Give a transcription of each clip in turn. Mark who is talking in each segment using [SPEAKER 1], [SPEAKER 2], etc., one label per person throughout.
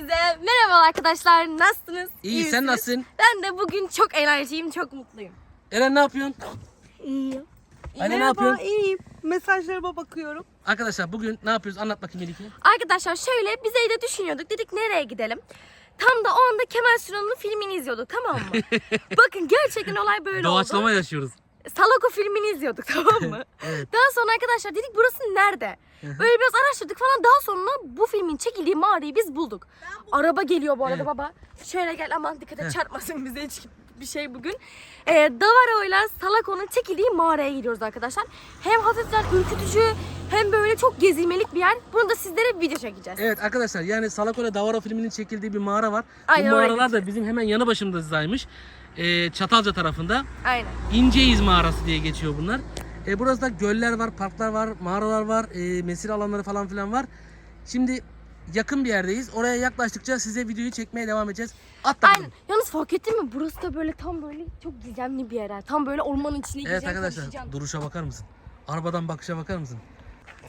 [SPEAKER 1] Hepinize merhaba arkadaşlar. Nasılsınız?
[SPEAKER 2] İyi, sen
[SPEAKER 1] İyisiniz?
[SPEAKER 2] nasılsın?
[SPEAKER 1] Ben de bugün çok enerjiyim, çok mutluyum.
[SPEAKER 2] Eren ne yapıyorsun?
[SPEAKER 1] İyiyim.
[SPEAKER 2] Anne ne yapıyorsun?
[SPEAKER 3] iyiyim. Mesajlarıma bakıyorum.
[SPEAKER 2] Arkadaşlar bugün ne yapıyoruz? Anlat bakayım Melike.
[SPEAKER 1] Arkadaşlar şöyle biz evde düşünüyorduk. Dedik nereye gidelim? Tam da o anda Kemal Sunal'ın filmini izliyorduk tamam mı? Bakın gerçekten olay böyle oldu.
[SPEAKER 2] Doğaçlama yaşıyoruz.
[SPEAKER 1] Salako filmini izliyorduk tamam mı?
[SPEAKER 2] Evet.
[SPEAKER 1] Daha sonra arkadaşlar dedik burası nerede? Böyle biraz araştırdık falan. Daha sonra bu filmin çekildiği mağarayı biz bulduk. Araba geliyor bu arada
[SPEAKER 2] Evet.
[SPEAKER 1] baba. Şöyle gel aman dikkat et çarpmasın bize hiç bir şey bugün. Ee, Davaro ile Salako'nun çekildiği mağaraya gidiyoruz arkadaşlar. Hem hafiften ürkütücü hem böyle çok gezilmelik bir yer. Bunu da sizlere video çekeceğiz.
[SPEAKER 2] Evet arkadaşlar yani Salakole Davaro filminin çekildiği bir mağara var.
[SPEAKER 1] Aynen,
[SPEAKER 2] Bu
[SPEAKER 1] oraya
[SPEAKER 2] mağaralar da bizim hemen yanı başımızdaymış. Ee, Çatalca tarafında.
[SPEAKER 1] Aynen.
[SPEAKER 2] İnceyiz mağarası diye geçiyor bunlar. Ee, burası da göller var, parklar var, mağaralar var, e, mesire alanları falan filan var. Şimdi yakın bir yerdeyiz. Oraya yaklaştıkça size videoyu çekmeye devam edeceğiz. At da
[SPEAKER 1] Aynen. Yalnız fark ettin mi? Burası da böyle tam böyle çok gizemli bir yer. ha. Tam böyle ormanın içine
[SPEAKER 2] Evet arkadaşlar duruşa bakar mısın? Arabadan bakışa bakar mısın?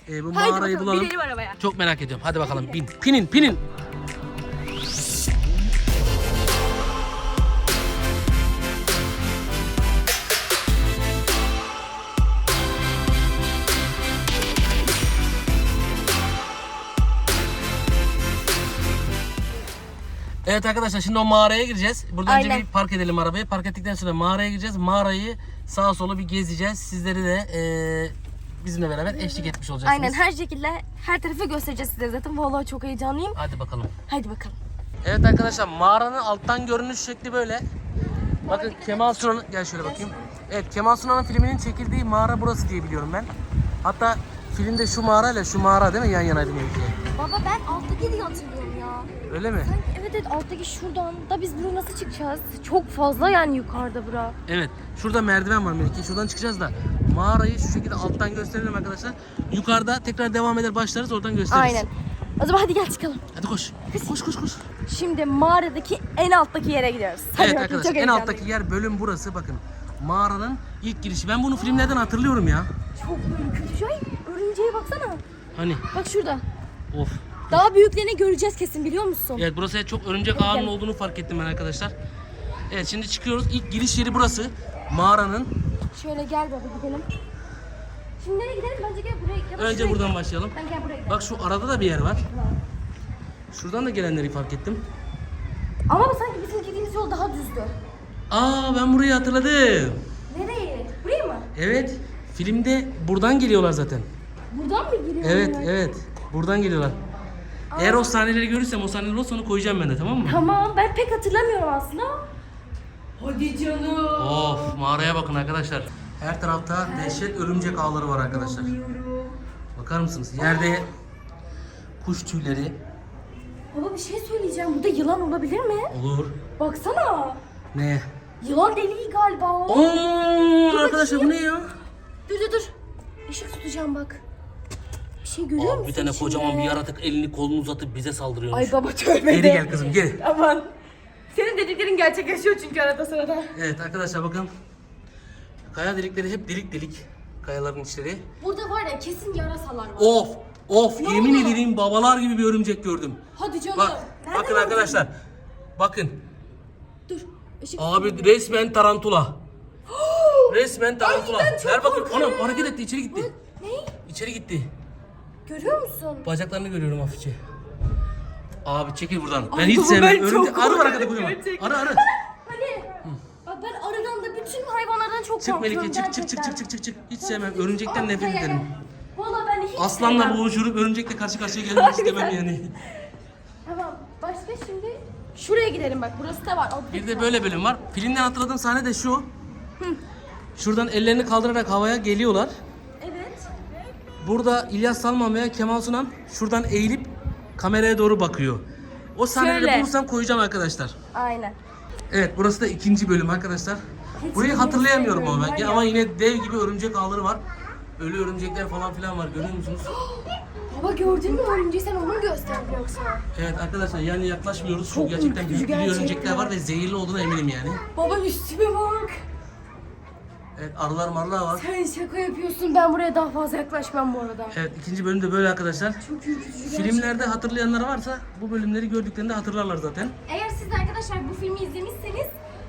[SPEAKER 2] Ee, bu
[SPEAKER 1] Haydi
[SPEAKER 2] mağarayı
[SPEAKER 1] bakalım
[SPEAKER 2] bulalım.
[SPEAKER 1] binelim arabaya.
[SPEAKER 2] Çok merak ediyorum. Hadi bakalım bin. Pinin pinin. Evet arkadaşlar şimdi o mağaraya gireceğiz. Buradan önce
[SPEAKER 1] Aynen.
[SPEAKER 2] bir park edelim arabayı. Park ettikten sonra mağaraya gireceğiz. Mağarayı sağa sola bir gezeceğiz. Sizleri de eee, bizimle beraber eşlik etmiş olacaksınız.
[SPEAKER 1] Aynen her şekilde her tarafı göstereceğiz size zaten. Vallahi çok heyecanlıyım.
[SPEAKER 2] Hadi bakalım.
[SPEAKER 1] Hadi bakalım.
[SPEAKER 2] Evet arkadaşlar mağaranın alttan görünüş şekli böyle. Bakın Kemal Sunal'ın gel şöyle bakayım. Evet Kemal Sunal'ın filminin çekildiği mağara burası diye biliyorum ben. Hatta filmde şu mağarayla şu mağara değil mi yan yanaydı Melike?
[SPEAKER 1] Baba ben alttaki diye hatırlıyorum ya.
[SPEAKER 2] Öyle mi?
[SPEAKER 1] Sanki evet evet alttaki şuradan da biz buraya nasıl çıkacağız? Çok fazla yani yukarıda bura.
[SPEAKER 2] Evet. Şurada merdiven var Melike. Şuradan çıkacağız da mağarayı şu şekilde alttan gösterelim arkadaşlar. Yukarıda tekrar devam eder başlarız oradan gösteririz.
[SPEAKER 1] Aynen. O zaman hadi gel çıkalım.
[SPEAKER 2] Hadi koş. Koş koş koş.
[SPEAKER 1] Şimdi mağaradaki en alttaki yere gidiyoruz. Hadi
[SPEAKER 2] Evet
[SPEAKER 1] bakayım,
[SPEAKER 2] arkadaşlar en alttaki yer bölüm burası bakın. Mağaranın ilk girişi. Ben bunu filmlerden hatırlıyorum ya.
[SPEAKER 1] Çok ürkütücü. Ay örümceğe baksana.
[SPEAKER 2] Hani
[SPEAKER 1] Bak şurada.
[SPEAKER 2] of.
[SPEAKER 1] Daha büyüklerini göreceğiz kesin biliyor musun?
[SPEAKER 2] Evet burası çok örümcek ağının olduğunu fark ettim ben arkadaşlar. Evet şimdi çıkıyoruz. İlk giriş yeri burası. Mağaranın.
[SPEAKER 1] Şöyle gel baba gidelim. Şimdi nereye gidelim? Bence gel buraya. Ya da
[SPEAKER 2] Önce
[SPEAKER 1] şuraya
[SPEAKER 2] buradan
[SPEAKER 1] gidelim.
[SPEAKER 2] başlayalım.
[SPEAKER 1] Ben gel buraya gidelim.
[SPEAKER 2] Bak şu arada da bir yer var. Şuradan da gelenleri fark ettim.
[SPEAKER 1] Ama bu sanki bizim gittiğimiz yol daha düzdü.
[SPEAKER 2] Aa ben burayı hatırladım.
[SPEAKER 1] Nereye? Buraya mı?
[SPEAKER 2] Evet. Filmde buradan geliyorlar zaten.
[SPEAKER 1] Buradan mı giriyor?
[SPEAKER 2] Evet
[SPEAKER 1] bunlar?
[SPEAKER 2] evet. Buradan geliyorlar. Eğer o sahneleri görürsem o sahneler olsa onu koyacağım ben de tamam mı?
[SPEAKER 1] Tamam ben pek hatırlamıyorum aslında. Hadi canım.
[SPEAKER 2] Of mağaraya bakın arkadaşlar. Her tarafta dehşet örümcek ağları var arkadaşlar. Bakar mısınız? Yerde kuş tüyleri
[SPEAKER 1] Baba bir şey söyleyeceğim. Burada yılan olabilir mi?
[SPEAKER 2] olur.
[SPEAKER 1] Baksana.
[SPEAKER 2] Ne?
[SPEAKER 1] Yılan deliği galiba o.
[SPEAKER 2] Oo arkadaşlar bu ne ya?
[SPEAKER 1] Dur dur dur. Işık tutacağım bak. Bir şey görüyor
[SPEAKER 2] Abi
[SPEAKER 1] musun
[SPEAKER 2] bir tane
[SPEAKER 1] içinde?
[SPEAKER 2] kocaman bir yaratık elini kolunu uzatıp bize saldırıyormuş.
[SPEAKER 1] Ay baba tövbe
[SPEAKER 2] Geri
[SPEAKER 1] de.
[SPEAKER 2] gel kızım gel.
[SPEAKER 1] Aman. Senin dediklerin gerçekleşiyor çünkü arada sırada.
[SPEAKER 2] Evet arkadaşlar bakın. Kaya delikleri hep delik delik. Kayaların içleri.
[SPEAKER 1] Burada var ya kesin yarasalar var.
[SPEAKER 2] Of of
[SPEAKER 1] Ne
[SPEAKER 2] yemin
[SPEAKER 1] oldu?
[SPEAKER 2] ederim babalar gibi bir örümcek gördüm.
[SPEAKER 1] Hadi canım.
[SPEAKER 2] Bak
[SPEAKER 1] Nerede
[SPEAKER 2] bakın
[SPEAKER 1] gördün?
[SPEAKER 2] arkadaşlar. Bakın.
[SPEAKER 1] Dur. Işık
[SPEAKER 2] Abi resmen tarantula. resmen tarantula. Ver bakın. Anam hareket etti içeri gitti.
[SPEAKER 1] Ne?
[SPEAKER 2] İçeri gitti.
[SPEAKER 1] Görüyor musun?
[SPEAKER 2] Bacaklarını görüyorum hafifçe. Abi çekil buradan. Ben hiç sevmem.
[SPEAKER 1] ben çok
[SPEAKER 2] Örümcek, arı var arkada kocaman. Arı arı.
[SPEAKER 1] Hani? Bak ben arıdan da bütün hayvanlardan çok
[SPEAKER 2] Çık
[SPEAKER 1] korkuyorum
[SPEAKER 2] Melike çık çık çık
[SPEAKER 1] gerçekten.
[SPEAKER 2] çık çık çık. Hiç sevmem. Örümcekten nefret ederim.
[SPEAKER 1] Valla ben hiç
[SPEAKER 2] Aslanla
[SPEAKER 1] sevmem.
[SPEAKER 2] boğuşurup örümcekle karşı karşıya gelmek istemem yani.
[SPEAKER 1] Tamam. Başka şimdi şuraya gidelim bak. Burası da var. Alttaki
[SPEAKER 2] Bir de
[SPEAKER 1] var.
[SPEAKER 2] böyle bölüm var. Filmden hatırladığım sahne de şu. Şuradan ellerini kaldırarak havaya geliyorlar. Burada İlyas Salman veya Kemal Sunan şuradan eğilip kameraya doğru bakıyor. O sahneleri
[SPEAKER 1] Şöyle.
[SPEAKER 2] bulursam koyacağım arkadaşlar.
[SPEAKER 1] Aynen.
[SPEAKER 2] Evet burası da ikinci bölüm arkadaşlar.
[SPEAKER 1] Hiç
[SPEAKER 2] Burayı hatırlayamıyorum ama ben. Ama yine dev gibi örümcek ağları var. Ölü örümcekler falan filan var görüyor musunuz?
[SPEAKER 1] Baba gördün mü örümceği sen onu mu gösterdin yoksa?
[SPEAKER 2] Evet arkadaşlar yani yaklaşmıyoruz. Çünkü
[SPEAKER 1] Çok
[SPEAKER 2] gerçekten
[SPEAKER 1] ürkütücü
[SPEAKER 2] büyük bir
[SPEAKER 1] gerçekten.
[SPEAKER 2] örümcekler var ve zehirli olduğuna eminim yani.
[SPEAKER 1] Baba üstüme bak.
[SPEAKER 2] Evet arılar marlar var.
[SPEAKER 1] Sen şaka yapıyorsun. Ben buraya daha fazla yaklaşmam bu arada.
[SPEAKER 2] Evet ikinci bölüm de böyle arkadaşlar.
[SPEAKER 1] Çok ürkütücü.
[SPEAKER 2] Filmlerde hatırlayanlar varsa bu bölümleri gördüklerinde hatırlarlar zaten.
[SPEAKER 1] Eğer siz de arkadaşlar bu filmi izlemişseniz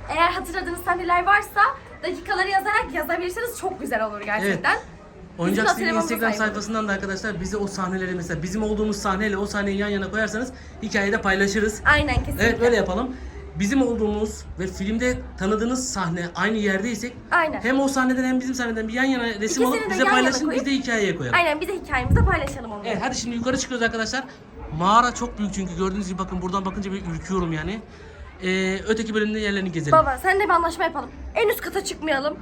[SPEAKER 1] eğer hatırladığınız sahneler varsa dakikaları yazarak yazabilirseniz çok güzel olur gerçekten.
[SPEAKER 2] Oyuncak
[SPEAKER 1] Bizim
[SPEAKER 2] Instagram sayfasından da arkadaşlar bize o sahneleri mesela bizim olduğumuz sahneyle o sahneyi yan yana koyarsanız hikayede paylaşırız.
[SPEAKER 1] Aynen kesinlikle.
[SPEAKER 2] Evet böyle yapalım. Bizim olduğumuz ve filmde tanıdığınız sahne aynı yerdeysek
[SPEAKER 1] Aynen.
[SPEAKER 2] hem o sahneden hem bizim sahneden bir yan yana resim
[SPEAKER 1] İkisini
[SPEAKER 2] alıp
[SPEAKER 1] de
[SPEAKER 2] bize
[SPEAKER 1] yan yana
[SPEAKER 2] paylaşın
[SPEAKER 1] koyup-
[SPEAKER 2] biz de hikayeye koyalım.
[SPEAKER 1] Aynen bir de hikayemizde paylaşalım onu.
[SPEAKER 2] Evet hadi şimdi yukarı çıkıyoruz arkadaşlar. Mağara çok büyük çünkü gördüğünüz gibi bakın buradan bakınca bir ürküyorum yani. Ee, öteki bölümde yerlerini gezelim.
[SPEAKER 1] Baba sen de bir anlaşma yapalım. En üst kata çıkmayalım.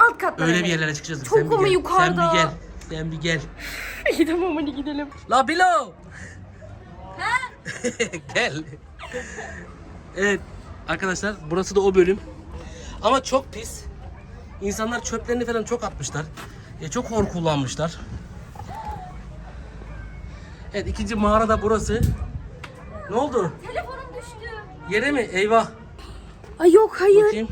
[SPEAKER 1] Alt katlara
[SPEAKER 2] Öyle bir
[SPEAKER 1] inelim.
[SPEAKER 2] yerlere çıkacağız.
[SPEAKER 1] Çok ama
[SPEAKER 2] gel.
[SPEAKER 1] yukarıda.
[SPEAKER 2] Sen bir gel. Sen bir gel.
[SPEAKER 1] İyi tamam hadi gidelim.
[SPEAKER 2] La Bilo. Gel. Evet arkadaşlar burası da o bölüm. Ama çok pis. İnsanlar çöplerini falan çok atmışlar. E, çok hor kullanmışlar. Evet ikinci mağara da burası. Ne oldu?
[SPEAKER 1] Telefonum düştü.
[SPEAKER 2] Yere mi? Eyvah.
[SPEAKER 1] Ay yok hayır.
[SPEAKER 2] Bakayım.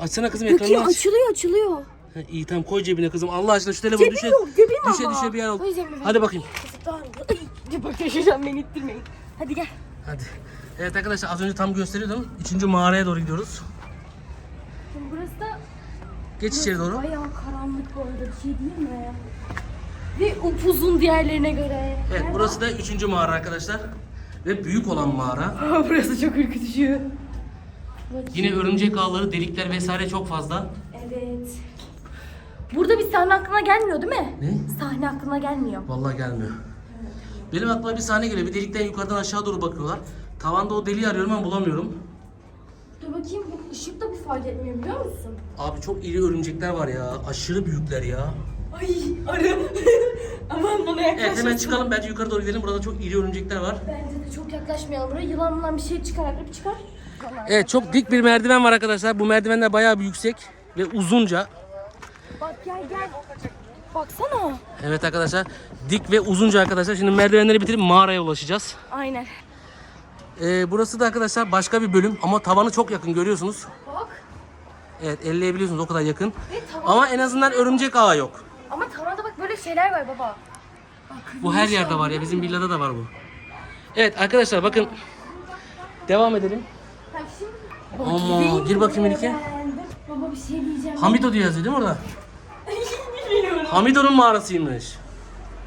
[SPEAKER 2] Açsana kızım ekranı
[SPEAKER 1] Bakayım
[SPEAKER 2] aç.
[SPEAKER 1] açılıyor açılıyor.
[SPEAKER 2] Ha, iyi tamam koy cebine kızım. Allah aşkına şu telefonu
[SPEAKER 1] Cebim
[SPEAKER 2] düşe,
[SPEAKER 1] yok, cebim
[SPEAKER 2] düşe,
[SPEAKER 1] ama.
[SPEAKER 2] düşe bir yer.
[SPEAKER 1] Koy cebime.
[SPEAKER 2] Hadi bakayım.
[SPEAKER 1] Ay, dur bak yaşayacağım beni ittirmeyin. Hadi gel.
[SPEAKER 2] Hadi. Evet arkadaşlar az önce tam gösteriyordum. Üçüncü mağaraya doğru gidiyoruz.
[SPEAKER 1] Şimdi burası da
[SPEAKER 2] Geç içeri doğru.
[SPEAKER 1] bayağı karanlık bu arada bir şey değil mi? Ve upuzun diğerlerine göre.
[SPEAKER 2] Evet burası da üçüncü mağara arkadaşlar. Ve büyük olan mağara.
[SPEAKER 1] burası çok ürkütücü.
[SPEAKER 2] Yine örümcek ağları, delikler vesaire çok fazla.
[SPEAKER 1] Evet. Burada bir sahne aklına gelmiyor değil mi?
[SPEAKER 2] Ne?
[SPEAKER 1] Sahne aklına gelmiyor.
[SPEAKER 2] Vallahi gelmiyor. Benim aklıma bir sahne geliyor. Bir delikten yukarıdan aşağı doğru bakıyorlar. Tavanda o deliği arıyorum ama bulamıyorum.
[SPEAKER 1] Dur bakayım bu ışık da bir fayda etmiyor biliyor musun?
[SPEAKER 2] Abi çok iri örümcekler var ya. Aşırı büyükler ya.
[SPEAKER 1] Ay arı. Aman bana yaklaşmasın.
[SPEAKER 2] Evet hemen çıkalım. Bence yukarı doğru gidelim. Burada çok iri örümcekler var.
[SPEAKER 1] Bence de çok yaklaşmayalım buraya. Yılanla bir şey çıkar, akrep çıkar.
[SPEAKER 2] Evet çok dik bir merdiven var arkadaşlar. Bu merdivenler bayağı bir yüksek ve uzunca.
[SPEAKER 1] Bak gel gel. Baksana.
[SPEAKER 2] Evet arkadaşlar dik ve uzunca arkadaşlar. Şimdi merdivenleri bitirip mağaraya ulaşacağız.
[SPEAKER 1] Aynen.
[SPEAKER 2] Ee, burası da arkadaşlar başka bir bölüm ama tavanı çok yakın görüyorsunuz.
[SPEAKER 1] Bak.
[SPEAKER 2] Evet elleyebiliyorsunuz o kadar yakın.
[SPEAKER 1] Ve tavan-
[SPEAKER 2] Ama en azından örümcek ağı yok.
[SPEAKER 1] Ama tavanda bak böyle şeyler var baba. Bak,
[SPEAKER 2] Bu her yerde var ya bizim villada da var bu. Evet arkadaşlar bakın. Devam edelim.
[SPEAKER 1] Bak şimdi.
[SPEAKER 2] Ama gir bakayım Melike.
[SPEAKER 1] Baba bir şey diyeceğim.
[SPEAKER 2] Hamido diye yazıyor değil mi orada?
[SPEAKER 1] Bilmiyorum.
[SPEAKER 2] Hamido'nun mağarasıymış.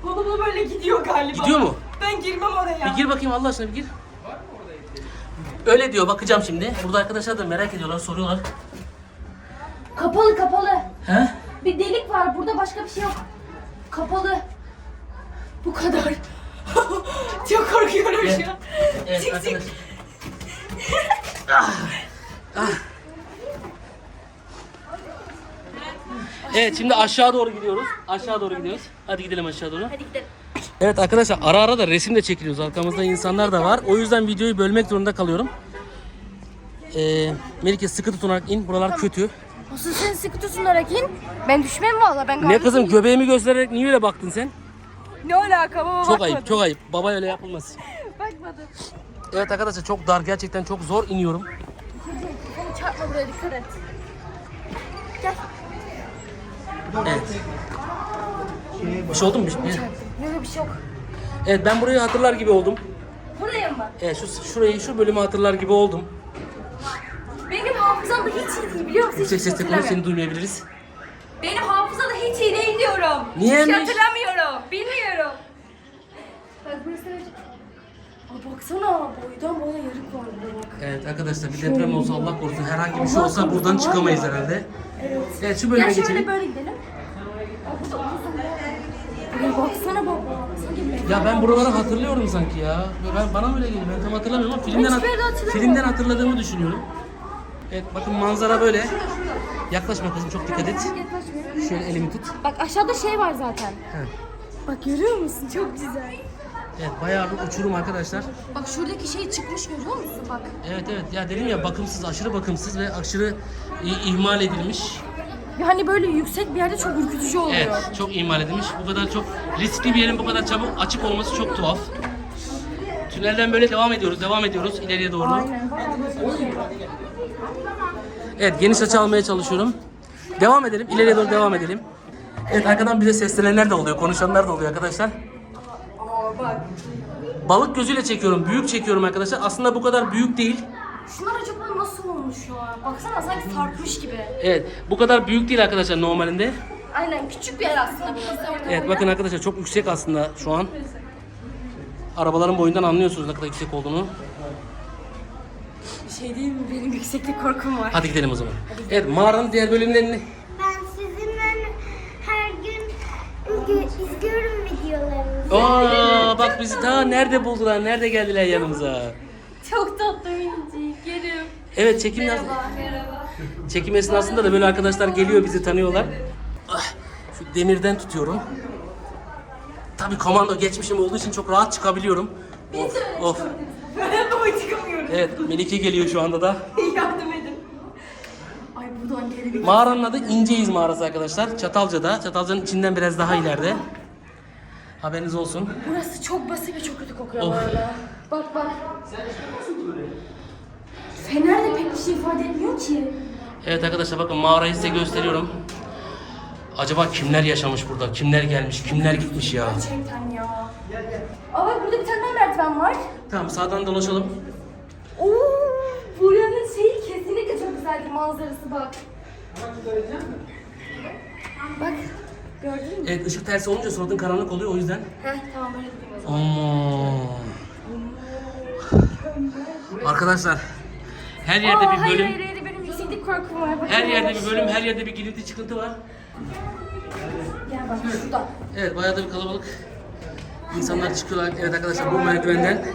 [SPEAKER 1] Bu böyle gidiyor galiba.
[SPEAKER 2] Gidiyor mu?
[SPEAKER 1] Ben girmem oraya.
[SPEAKER 2] Bir gir bakayım Allah aşkına bir gir. Öyle diyor bakacağım şimdi. Burada arkadaşlar da merak ediyorlar soruyorlar.
[SPEAKER 1] Kapalı kapalı.
[SPEAKER 2] He?
[SPEAKER 1] Bir delik var. Burada başka bir şey yok. Kapalı. Bu kadar. Çok korkuyorum şu an.
[SPEAKER 2] Evet
[SPEAKER 1] Çık,
[SPEAKER 2] arkadaşlar.
[SPEAKER 1] çık.
[SPEAKER 2] Evet şimdi aşağı doğru gidiyoruz. Aşağı doğru gidiyoruz. Hadi gidelim aşağı doğru.
[SPEAKER 1] Hadi gidelim.
[SPEAKER 2] Evet arkadaşlar ara ara da resim de çekiliyoruz. Arkamızda insanlar da var. O yüzden videoyu bölmek zorunda kalıyorum. Ee, Melike sıkı tutunarak in. Buralar kötü.
[SPEAKER 1] Asıl sen sıkı tutunarak in. Ben düşmem valla ben
[SPEAKER 2] Ne
[SPEAKER 1] gayet
[SPEAKER 2] kızım
[SPEAKER 1] iyiyim.
[SPEAKER 2] göbeğimi göstererek niye öyle baktın sen?
[SPEAKER 1] Ne alaka baba
[SPEAKER 2] Çok ayıp, çok ayıp. Baba öyle yapılmaz.
[SPEAKER 1] Bakmadım.
[SPEAKER 2] Evet arkadaşlar çok dar, gerçekten çok zor iniyorum.
[SPEAKER 1] Çarpma buraya dikkat et. Gel.
[SPEAKER 2] Evet. Bir şey oldu mu? Bir-
[SPEAKER 1] Yok yok bir şey yok.
[SPEAKER 2] Evet ben burayı hatırlar gibi oldum.
[SPEAKER 1] Buraya mı?
[SPEAKER 2] Evet şu şurayı, şu bölümü hatırlar gibi oldum.
[SPEAKER 1] Benim hafızam da hiç iyi değil biliyor musun?
[SPEAKER 2] Yüksek sesle konuş
[SPEAKER 1] hatırlamıyorum.
[SPEAKER 2] seni duymayabiliriz.
[SPEAKER 1] Benim hafıza da hiç iyi değil diyorum.
[SPEAKER 2] Niye
[SPEAKER 1] Hiç
[SPEAKER 2] mi?
[SPEAKER 1] hatırlamıyorum. Bilmiyorum. Bak burası. Aa, baksana boydan boya yarık var burada bak.
[SPEAKER 2] Evet arkadaşlar bir deprem olsa Allah korusun herhangi bir şey olsa buradan çıkamayız herhalde. Evet şu bölüme
[SPEAKER 1] şöyle
[SPEAKER 2] geçelim.
[SPEAKER 1] böyle gidelim. Aa, burada uzun Buraya baksana baba. Sanki mezar
[SPEAKER 2] Ya ben buraları hatırlıyorum sanki ya. Ben bana mı öyle geliyor? Ben tam hatırlamıyorum ama filmden,
[SPEAKER 1] hiçbir yerde hatırlamıyorum.
[SPEAKER 2] filmden hatırladığımı düşünüyorum. Evet bakın manzara böyle. Yaklaşma kızım çok dikkat et. Şöyle elimi tut.
[SPEAKER 1] Bak aşağıda şey var zaten. Bak görüyor musun? Çok güzel.
[SPEAKER 2] Evet bayağı bir uçurum arkadaşlar.
[SPEAKER 1] Bak şuradaki şey çıkmış görüyor musun? Bak.
[SPEAKER 2] Evet evet ya dedim ya bakımsız, aşırı bakımsız ve aşırı i- ihmal edilmiş.
[SPEAKER 1] Ya hani böyle yüksek bir yerde çok ürkütücü oluyor.
[SPEAKER 2] Evet çok ihmal edilmiş. Bu kadar çok riskli bir yerin bu kadar çabuk açık olması çok tuhaf. Tünelden böyle devam ediyoruz, devam ediyoruz ileriye doğru.
[SPEAKER 1] Aynen. Bayağı böyle bir şey.
[SPEAKER 2] Evet geniş açı almaya çalışıyorum. Devam edelim. İleriye doğru devam edelim. Evet arkadan bize seslenenler de oluyor. Konuşanlar da oluyor arkadaşlar. Balık gözüyle çekiyorum. Büyük çekiyorum arkadaşlar. Aslında bu kadar büyük değil.
[SPEAKER 1] Şunlar acaba nasıl olmuş ya? Baksana sanki sarkmış gibi.
[SPEAKER 2] Evet bu kadar büyük değil arkadaşlar normalinde.
[SPEAKER 1] Aynen küçük bir yer aslında burası.
[SPEAKER 2] Evet bakın arkadaşlar çok yüksek aslında şu an. Arabaların boyundan anlıyorsunuz ne kadar yüksek olduğunu.
[SPEAKER 1] Bir şey değil mi? Benim yükseklik korkum var.
[SPEAKER 2] Hadi gidelim o zaman. Evet mağaranın diğer bölümlerini
[SPEAKER 4] Ben sizinle her gün izliyorum videolarınızı.
[SPEAKER 2] Aa bak bizi ta nerede buldular, nerede geldiler yanımıza.
[SPEAKER 1] Çok tatlı minicik. Yerim.
[SPEAKER 2] Evet çekim
[SPEAKER 1] Merhaba, merhaba.
[SPEAKER 2] çekim esnasında da böyle arkadaşlar geliyor bizi tanıyorlar. Ah, Şu demirden tutuyorum. Tabii komando geçmişim olduğu için çok rahat çıkabiliyorum. Of of.
[SPEAKER 1] Ben boy çıkamıyorum.
[SPEAKER 2] Evet Melike geliyor şu anda da.
[SPEAKER 1] Yardım edin. Ay buradan geri bir...
[SPEAKER 2] Mağaranın adı İnceyiz mağarası arkadaşlar. Çatalca'da. Çatalca'nın içinden biraz daha ileride. Haberiniz olsun.
[SPEAKER 1] Burası çok basit ve çok kötü kokuyor
[SPEAKER 2] Of.
[SPEAKER 1] bu arada. Bak bak. Fener de pek bir şey ifade etmiyor ki.
[SPEAKER 2] Evet arkadaşlar bakın mağarayı size gösteriyorum. Acaba kimler yaşamış burada? Kimler gelmiş? Kimler gitmiş ya?
[SPEAKER 1] Gerçekten ya. Aa bak burada bir tane daha merdiven var.
[SPEAKER 2] Tamam sağdan dolaşalım.
[SPEAKER 1] Oo, buranın şeyi kesinlikle çok güzeldi manzarası bak. Bak. Gördün mü?
[SPEAKER 2] Evet ışık tersi olunca suratın karanlık oluyor o yüzden.
[SPEAKER 1] Heh tamam o zaman.
[SPEAKER 2] Aman. Arkadaşlar her yerde
[SPEAKER 1] Aa,
[SPEAKER 2] bir
[SPEAKER 1] hayır
[SPEAKER 2] bölüm,
[SPEAKER 1] hayır hayır benim yükseklik korkum var. Bak,
[SPEAKER 2] her yerde bir bölüm, her yerde bir girinti çıkıntı var.
[SPEAKER 1] Gel bak şuradan.
[SPEAKER 2] Evet bayağı da bir kalabalık. İnsanlar çıkıyorlar. Evet arkadaşlar bu merdivenden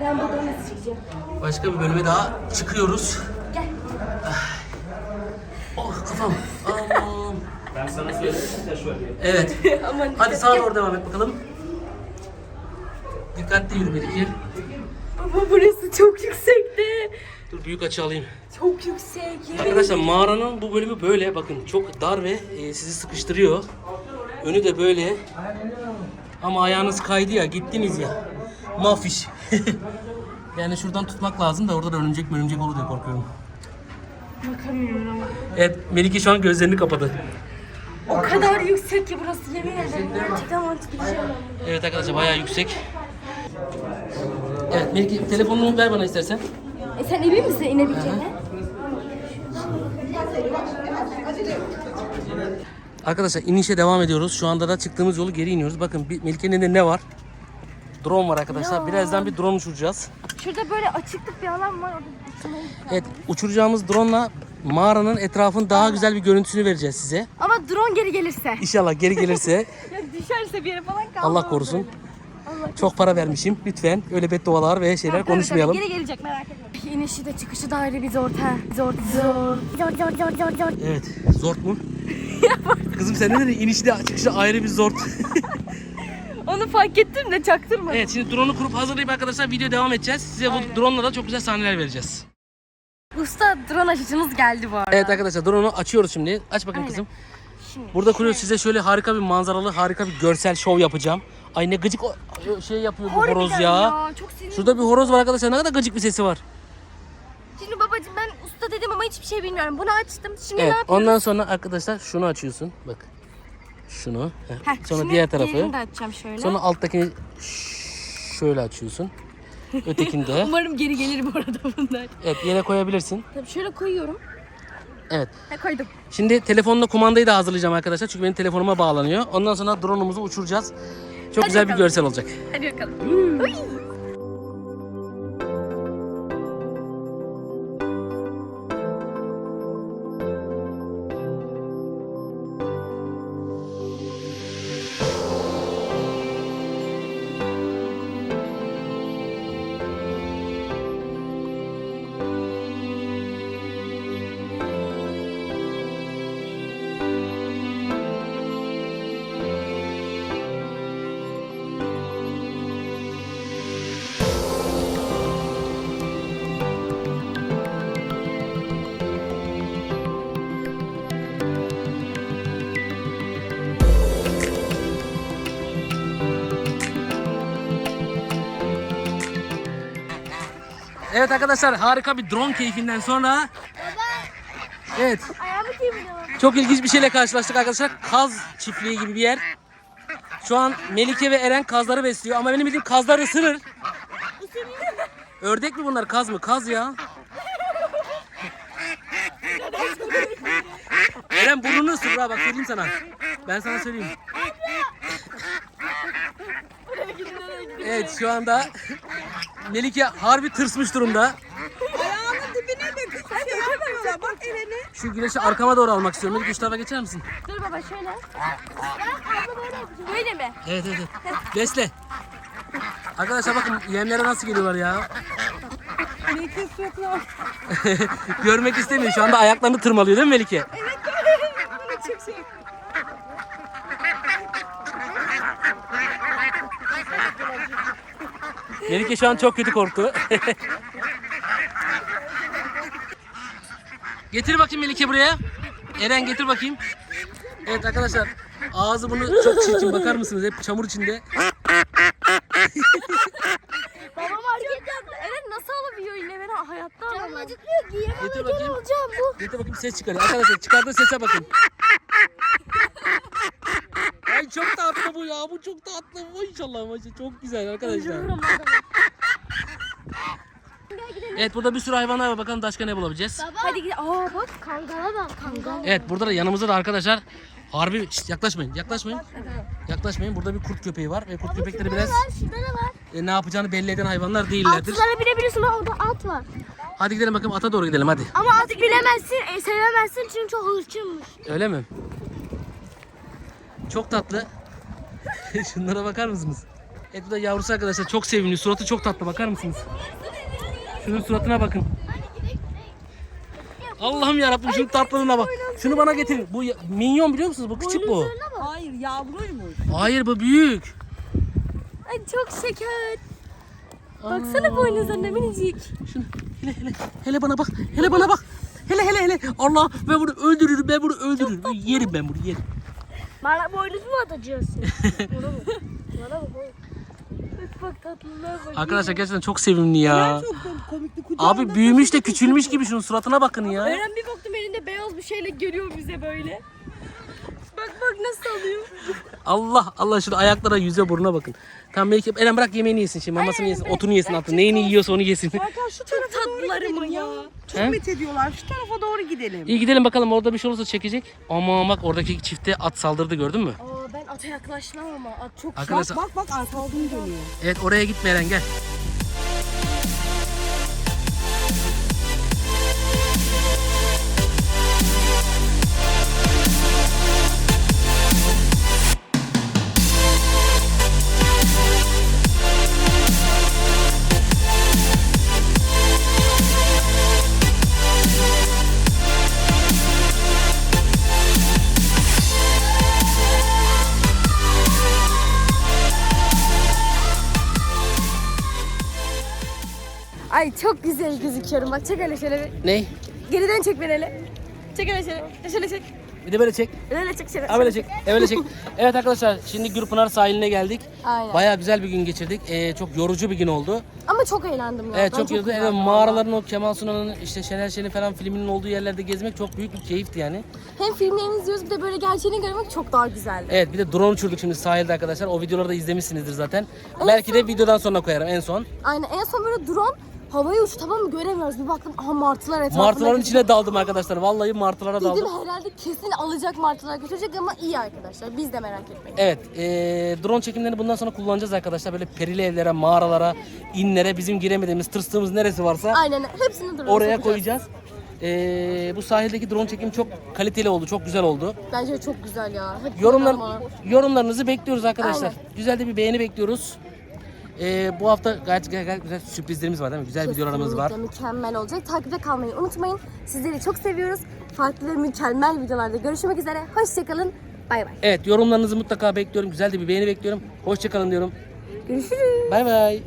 [SPEAKER 1] Ben buradan nasıl çıkacağım?
[SPEAKER 2] başka bir bölüme daha çıkıyoruz.
[SPEAKER 1] Gel.
[SPEAKER 2] Oh kafam. Aman. Sana Evet.
[SPEAKER 1] Aman.
[SPEAKER 2] Hadi sağa doğru devam et bakalım. Dikkatli yürü Melike.
[SPEAKER 1] Baba burası çok yüksekte.
[SPEAKER 2] Dur büyük açı alayım.
[SPEAKER 1] Çok yüksek. yemin
[SPEAKER 2] Arkadaşlar mağaranın bu bölümü böyle bakın çok dar ve e, sizi sıkıştırıyor. Önü de böyle. Ama ayağınız kaydı ya gittiniz ya. Mafiş. yani şuradan tutmak lazım da orada da örümcek örümcek olur diye korkuyorum.
[SPEAKER 1] Bakamıyorum.
[SPEAKER 2] Evet Melike şu an gözlerini kapadı.
[SPEAKER 1] O kadar yüksek ki burası yemin ederim. Gerçekten mantıklı bir şey.
[SPEAKER 2] Evet arkadaşlar bayağı yüksek. Evet Melike telefonunu ver bana istersen.
[SPEAKER 1] E sen emin misin inebileceğine?
[SPEAKER 2] Arkadaşlar inişe devam ediyoruz. Şu anda da çıktığımız yolu geri iniyoruz. Bakın bir- Melike'nin elinde ne var? Drone var arkadaşlar.
[SPEAKER 1] Ya.
[SPEAKER 2] Birazdan bir drone uçuracağız.
[SPEAKER 1] Şurada böyle açıklık bir alan var. Orada
[SPEAKER 2] Evet uçuracağımız drone'la mağaranın etrafın daha güzel bir görüntüsünü vereceğiz size.
[SPEAKER 1] Ama drone geri gelirse.
[SPEAKER 2] İnşallah geri gelirse
[SPEAKER 1] Ya düşerse bir yere falan kalmaz.
[SPEAKER 2] Allah korusun. Çok para vermişim. Lütfen öyle beddualar ve şeyler konuşmayalım.
[SPEAKER 1] Geri gelecek merak etme. İnişi de çıkışı da ayrı bir zor. Zor zor. Zor zor zor zor zor.
[SPEAKER 2] Evet. Zort mu? Kızım sen ne dedin? İnişi de çıkışı ayrı bir zort.
[SPEAKER 1] Onu fark ettim de çaktırma.
[SPEAKER 2] evet şimdi drone'u kurup hazırlayıp arkadaşlar video devam edeceğiz. Size bu drone'la da çok güzel sahneler vereceğiz.
[SPEAKER 1] Usta drone açıcımız geldi bu arada.
[SPEAKER 2] Evet arkadaşlar drone'u açıyoruz şimdi. Aç bakayım
[SPEAKER 1] Aynen.
[SPEAKER 2] kızım.
[SPEAKER 1] Şimdi
[SPEAKER 2] Burada kuruyoruz size şöyle harika bir manzaralı, harika bir görsel şov yapacağım. Ay ne gıcık o şey yapıyor bu
[SPEAKER 1] Harbiden
[SPEAKER 2] horoz ya.
[SPEAKER 1] Çok sinirli.
[SPEAKER 2] Şurada bir horoz var arkadaşlar. Ne kadar gıcık bir sesi var.
[SPEAKER 1] Şimdi babacığım ben usta dedim ama hiçbir şey bilmiyorum. Bunu açtım. Şimdi
[SPEAKER 2] Evet.
[SPEAKER 1] ne yapıyoruz?
[SPEAKER 2] Ondan sonra arkadaşlar şunu açıyorsun. Bak. Şunu. Heh.
[SPEAKER 1] Heh,
[SPEAKER 2] Sonra
[SPEAKER 1] şimdi
[SPEAKER 2] diğer tarafı.
[SPEAKER 1] diğerini de açacağım şöyle.
[SPEAKER 2] Sonra alttakini şöyle açıyorsun. Ötekini de.
[SPEAKER 1] Umarım geri gelir bu arada bunlar.
[SPEAKER 2] Evet yere koyabilirsin.
[SPEAKER 1] Tabii şöyle koyuyorum.
[SPEAKER 2] Evet.
[SPEAKER 1] Ha koydum.
[SPEAKER 2] Şimdi telefonla kumandayı da hazırlayacağım arkadaşlar. Çünkü benim telefonuma bağlanıyor. Ondan sonra drone'umuzu uçuracağız. Çok güzel bir
[SPEAKER 1] bakalım.
[SPEAKER 2] görsel olacak.
[SPEAKER 1] Hadi bakalım. Uy.
[SPEAKER 2] Evet arkadaşlar harika bir drone keyfinden sonra Evet.
[SPEAKER 1] Ayağımı.
[SPEAKER 2] Çok ilginç bir şeyle karşılaştık arkadaşlar. Kaz çiftliği gibi bir yer. Şu an Melike ve Eren kazları besliyor ama benim bildiğim kazlar ısırır. Ördek mi bunlar kaz mı? Kaz ya. Eren burnunu ısırır ha bak söyleyeyim sana. Ben sana söyleyeyim. Evet şu anda Melike harbi tırsmış durumda.
[SPEAKER 3] Ayağının dibine de kız şey yapmıyorlar. Bak elini.
[SPEAKER 2] Şu güneşi arkama doğru almak istiyorum. Melike şu tarafa geçer misin?
[SPEAKER 1] Dur baba şöyle. Böyle mi?
[SPEAKER 2] Evet evet. evet. Besle. Arkadaşlar bakın yemlere nasıl geliyorlar ya.
[SPEAKER 3] Melike bak.
[SPEAKER 2] Görmek istemiyor. Şu anda ayaklarını tırmalıyor değil mi Melike?
[SPEAKER 3] Bana çok şey.
[SPEAKER 2] Melike şu an çok kötü korktu. getir bakayım Melike buraya. Eren getir bakayım. Evet arkadaşlar ağzı bunu çok çirkin bakar mısınız? Hep çamur içinde.
[SPEAKER 1] Babam hareket yaptı. Eren nasıl alabiliyor yine beni hayatta alamam. Canım acıkıyor ki
[SPEAKER 2] Getir bakayım.
[SPEAKER 1] alacağım bu.
[SPEAKER 2] Getir bakayım ses çıkarıyor. Arkadaşlar çıkardığı sese bakın. Ay çok tatlı bu ya. Bu çok tatlı. Maşallah maşallah. Çok güzel arkadaşlar. Evet burada bir sürü hayvanlar var. Bakalım başka ne bulabileceğiz.
[SPEAKER 1] Hadi gidelim. Aa bak kangala bak kangal.
[SPEAKER 2] Evet burada da yanımızda da arkadaşlar harbi Şşt, yaklaşmayın yaklaşmayın. Yaklaşmayın. Burada bir kurt köpeği var ve kurt köpekleri biraz
[SPEAKER 1] Şurada da var.
[SPEAKER 2] e, ne yapacağını belli eden hayvanlar değillerdir.
[SPEAKER 1] Atlara binebilirsin ama orada at var.
[SPEAKER 2] Hadi gidelim bakalım ata doğru gidelim hadi.
[SPEAKER 1] Ama at bilemezsin, e, sevemezsin çünkü çok hırçınmış.
[SPEAKER 2] Öyle mi? Çok tatlı. Şunlara bakar mısınız? Evet bu da yavrusu arkadaşlar çok sevimli. Suratı çok tatlı bakar mısınız? Şunun suratına bakın. Allah'ım yarabbim şunun tatlılığına bak. Şunu bana getirin. Bu ya- minyon biliyor musunuz? Bu küçük bu.
[SPEAKER 3] Hayır yavruymuş.
[SPEAKER 2] Hayır bu büyük.
[SPEAKER 1] Ay çok şeker. Baksana boynuzlarına minicik.
[SPEAKER 2] Şunu hele hele hele bana bak. Hele bana bak. Hele hele hele. Allah ben bunu öldürürüm. Ben bunu öldürürüm. Yerim ben bunu yerim.
[SPEAKER 1] Bana boynuz mu atacaksın? Bana bak. Bana bak. Bak bak tatlılığa bak.
[SPEAKER 2] Arkadaşlar gerçekten çok sevimli ya.
[SPEAKER 3] Çok komik- komikti. Kucağında
[SPEAKER 2] Abi büyümüş de küçülmüş gibi şunun suratına bakın ya.
[SPEAKER 1] Eren bir baktım elinde beyaz bir şeyle geliyor bize böyle. Bak bak nasıl alıyor.
[SPEAKER 2] Allah Allah şurada ayaklara yüze burnuna bakın. Tamam Melike Eren bırak yemeğini yesin şimdi mamasını yesin otunu yesin altını neyini yiyorsa onu yesin.
[SPEAKER 3] Hakan şu tarafa doğru gidelim
[SPEAKER 1] ya.
[SPEAKER 3] Çok
[SPEAKER 2] He?
[SPEAKER 3] met ediyorlar. Şu tarafa doğru gidelim.
[SPEAKER 2] İyi gidelim bakalım orada bir şey olursa çekecek. Ama bak oradaki çifte at saldırdı gördün mü?
[SPEAKER 1] Aa ben ata yaklaşmam ama at çok
[SPEAKER 2] Arkadaşlar
[SPEAKER 3] Bak bak bak arkadan dönüyor.
[SPEAKER 2] evet oraya gitme Eren gel.
[SPEAKER 1] Çok güzel gözüküyorum. Bak çek hele şöyle bir.
[SPEAKER 2] Ne?
[SPEAKER 1] Geriden çek beni hele. Çek hele şöyle. Şöyle çek.
[SPEAKER 2] Bir de böyle çek.
[SPEAKER 1] Öyle çek şöyle.
[SPEAKER 2] Ha böyle çek. Evet böyle çek. Evet arkadaşlar şimdi Gürpınar sahiline geldik.
[SPEAKER 1] Aynen.
[SPEAKER 2] Baya güzel bir gün geçirdik. Ee, çok yorucu bir gün oldu.
[SPEAKER 1] Ama çok eğlendim ya.
[SPEAKER 2] Evet çok yorucu. Evet, mağaraların o Kemal Sunal'ın işte Şener Şen'in falan filminin olduğu yerlerde gezmek çok büyük bir keyifti yani.
[SPEAKER 1] Hem filmlerini izliyoruz bir de böyle gerçeğini görmek çok daha güzeldi.
[SPEAKER 2] Evet bir de drone uçurduk şimdi sahilde arkadaşlar. O videoları da izlemişsinizdir zaten. Belki de videodan sonra koyarım en son.
[SPEAKER 1] Aynen en son böyle drone havaya uçtu tamam mı göremiyoruz. Bir baktım aha martılar etrafında.
[SPEAKER 2] Martıların içine daldım arkadaşlar. Vallahi martılara daldım.
[SPEAKER 1] Dedim herhalde kesin alacak martılar götürecek ama iyi arkadaşlar. Biz de merak etmeyin.
[SPEAKER 2] Evet, eee, drone çekimlerini bundan sonra kullanacağız arkadaşlar. Böyle perili evlere, mağaralara, inlere, bizim giremediğimiz, tırstığımız neresi varsa
[SPEAKER 1] Aynen hepsini drone
[SPEAKER 2] oraya koyacağız. Eee, bu sahildeki drone çekim çok kaliteli oldu, çok güzel oldu.
[SPEAKER 1] Bence çok güzel ya. Hep
[SPEAKER 2] Yorumlar, yorumlarınızı bekliyoruz arkadaşlar.
[SPEAKER 1] Aynen.
[SPEAKER 2] Güzel de bir beğeni bekliyoruz. Eee, bu hafta gayet, gayet, gayet güzel sürprizlerimiz var değil mi? Güzel videolarımız var.
[SPEAKER 1] Kesinlikle mükemmel olacak. Takipte kalmayı unutmayın. Sizleri çok seviyoruz. Farklı ve mükemmel videolarda görüşmek üzere. Hoşçakalın. Bay bay.
[SPEAKER 2] Evet, yorumlarınızı mutlaka bekliyorum. Güzel de bir beğeni bekliyorum. Hoşçakalın diyorum.
[SPEAKER 1] Görüşürüz.
[SPEAKER 2] Bay bay.